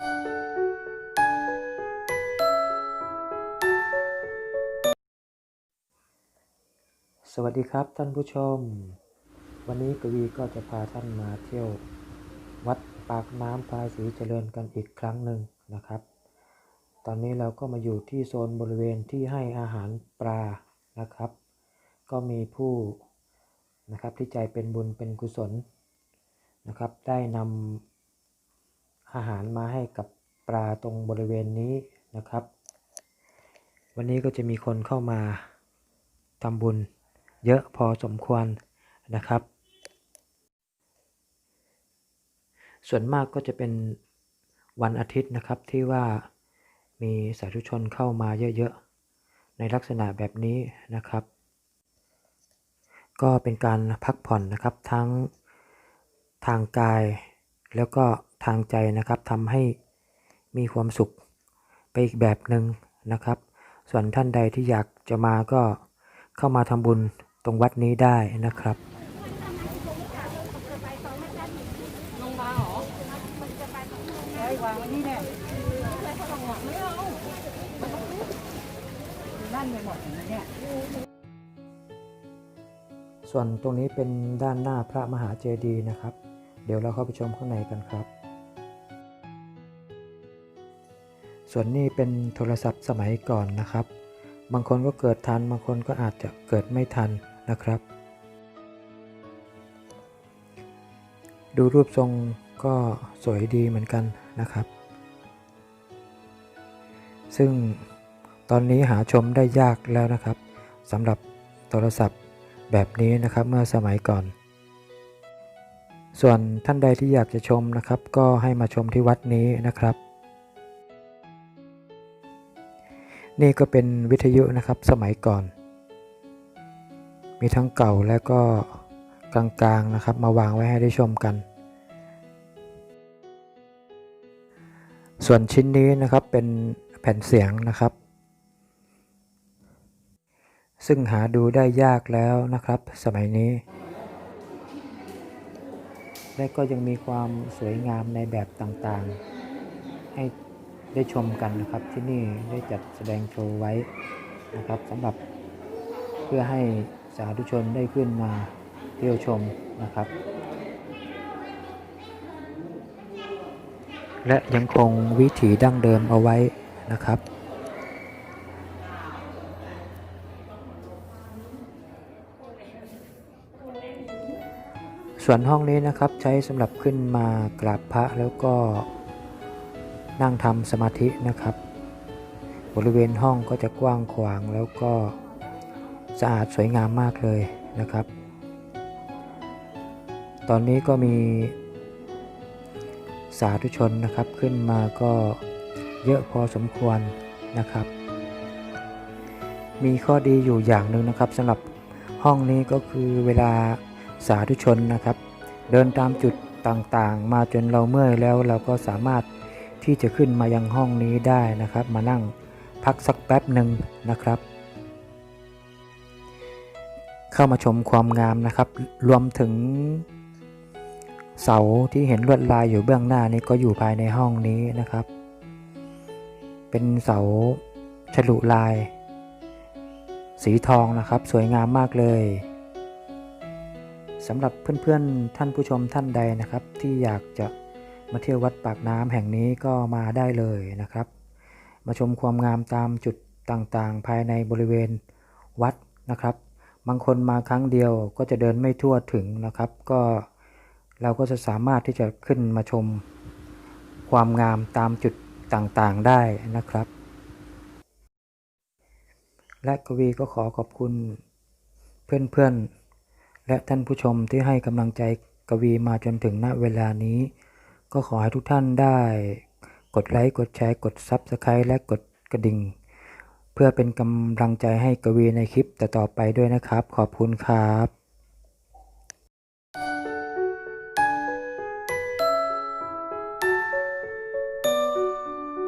สวัสดีครับท่านผู้ชม วันนี้กวีก็จะพาท่านมาเที่ยว วัดปากน้ำภาษีเจริญกันอีกครั้งหนึ่งนะครับ ตอนนี้เราก็มาอยู่ที่โซนบริเวณที่ให้อาหารปลานะครับ ก็มีผู้นะครับที่ใจเป็นบุญเป็นกุศลนะครับ ได้นำ อาหารมาให้กับปลาตรงบริเวณนี้นะครับ วันนี้ก็จะมีคนเข้ามาทำบุญเยอะพอสมควรนะครับ ส่วนมากก็จะเป็นวันอาทิตย์นะครับที่ว่ามีสาธุชนเข้ามาเยอะๆ ในลักษณะแบบนี้นะครับ ก็เป็นการพักผ่อนนะครับทั้งทางกาย แล้วก็ทางใจนะครับทำให้มีความสุขไปอีกแบบหนึ่งนะครับ ส่วนท่านใดที่อยากจะมาก็เข้ามาทำบุญตรงวัดนี้ได้นะครับลงมาเหรอเฮ้ยวางไว้นี่แน่นั่นไปหมดอย่างนี้เนี่ยส่วนตรงนี้เป็นด้านหน้าพระมหาเจดีย์นะครับ เดี๋ยวเราเข้าไปชมข้างในกันครับ ส่วนนี้เป็นโทรศัพท์สมัยก่อนนะครับ บางคนก็เกิดทัน บางคนก็อาจจะเกิดไม่ทันนะครับ ดูรูปทรงก็สวยดีเหมือนกันนะครับ ซึ่งตอนนี้หาชมได้ยากแล้วนะครับสำหรับโทรศัพท์แบบนี้นะครับเมื่อสมัยก่อน ส่วนท่านใดที่อยากจะชมนะครับ ก็ให้มาชมที่วัดนี้นะครับ นี่ก็เป็นวิทยุนะครับสมัยก่อน มีทั้งเก่าและก็กลางๆนะครับ มาวางไว้ให้ได้ชมกัน ส่วนชิ้นนี้นะครับเป็นแผ่นเสียงนะครับ ซึ่งหาดูได้ยากแล้วนะครับ สมัยนี้ และก็ยังมีความสวยงามในแบบต่างๆ ให้ได้ชมกันนะครับที่นี่ได้จัดแสดงโชว์ไว้นะครับสำหรับเพื่อให้สาธุชนได้ขึ้นมาเที่ยวชมนะครับ และยังคงวิถีดั้งเดิมเอาไว้นะครับ ส่วนห้องนี้นะครับใช้สำหรับขึ้นมากราบพระแล้วก็นั่งทำสมาธินะครับ บริเวณห้องก็จะกว้างขวางแล้วก็สะอาดสวยงามมากเลยนะครับ ตอนนี้ก็มีสาธุชนนะครับขึ้นมาก็เยอะพอสมควรนะครับ มีข้อดีอยู่อย่างหนึ่งนะครับสำหรับห้องนี้ก็คือเวลา สาธุชนนะครับ เดินตามจุดต่างๆ มาจนเราเมื่อยแล้วเราก็สามารถที่จะขึ้นมายังห้องนี้ได้นะครับ มานั่งพักสักแป๊บหนึ่งนะครับ เข้ามาชมความงามนะครับ รวมถึงเสาที่เห็นลวดลายอยู่เบื้องหน้านี้ก็อยู่ภายในห้องนี้นะครับ เป็นเสาฉลุลาย สีทองนะครับ สวยงามมากเลย สำหรับเพื่อนๆท่านผู้ชมท่านใดนะครับ ที่อยากจะมาเที่ยววัดปากน้ำแห่งนี้ก็มาได้เลยนะครับ มาชมความงามตามจุดต่างๆ ภายในบริเวณวัดนะครับ บางคนมาครั้งเดียวก็จะเดินไม่ทั่วถึงนะครับ ก็เราก็จะสามารถที่จะขึ้นมาชมความงามตามจุดต่างๆได้นะครับ และกวีก็ขอขอบคุณเพื่อนๆ และท่านผู้ชมที่ให้กำลังใจกวีมาจนถึงณเวลานี้ ก็ขอให้ทุกท่านได้กดไลค์ กดแชร์ กด Subscribe และกดกระดิ่ง เพื่อเป็นกำลังใจให้กวีในคลิปต่อๆไปด้วยนะครับ ขอบคุณครับ